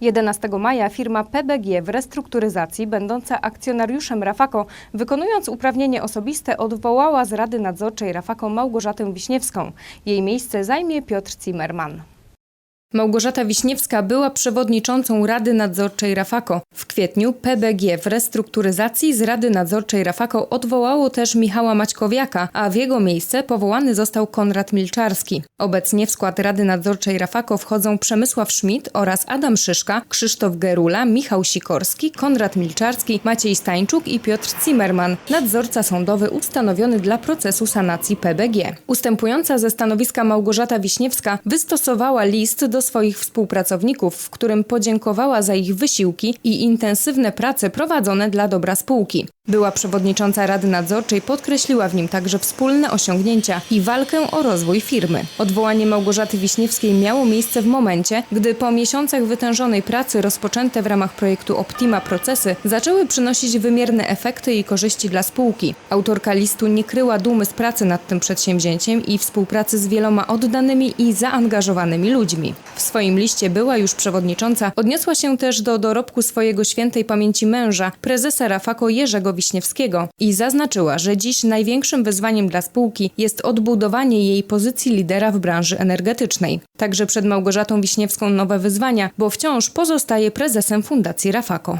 11 maja firma PBG w restrukturyzacji, będąca akcjonariuszem Rafako, wykonując uprawnienie osobiste, odwołała z Rady Nadzorczej Rafako Małgorzatę Wiśniewską. Jej miejsce zajmie Piotr Zimmermann. Małgorzata Wiśniewska była przewodniczącą Rady Nadzorczej Rafako. W kwietniu PBG w restrukturyzacji z Rady Nadzorczej Rafako odwołało też Michała Maćkowiaka, a w jego miejsce powołany został Konrad Milczarski. Obecnie w skład Rady Nadzorczej Rafako wchodzą Przemysław Schmidt oraz Adam Szyszka, Krzysztof Gerula, Michał Sikorski, Konrad Milczarski, Maciej Stańczuk i Piotr Zimmermann, nadzorca sądowy ustanowiony dla procesu sanacji PBG. Ustępująca ze stanowiska Małgorzata Wiśniewska wystosowała list do swoich współpracowników, w którym podziękowała za ich wysiłki i intensywne prace prowadzone dla dobra spółki. Była przewodnicząca Rady Nadzorczej podkreśliła w nim także wspólne osiągnięcia i walkę o rozwój firmy. Odwołanie Małgorzaty Wiśniewskiej miało miejsce w momencie, gdy po miesiącach wytężonej pracy rozpoczęte w ramach projektu Optima procesy zaczęły przynosić wymierne efekty i korzyści dla spółki. Autorka listu nie kryła dumy z pracy nad tym przedsięwzięciem i współpracy z wieloma oddanymi i zaangażowanymi ludźmi. W swoim liście była już przewodnicząca odniosła się też do dorobku swojego świętej pamięci męża, prezesa Rafako Jerzego Wiśniewskiego i zaznaczyła, że dziś największym wyzwaniem dla spółki jest odbudowanie jej pozycji lidera w branży energetycznej. Także przed Małgorzatą Wiśniewską nowe wyzwania, bo wciąż pozostaje prezesem Fundacji Rafako.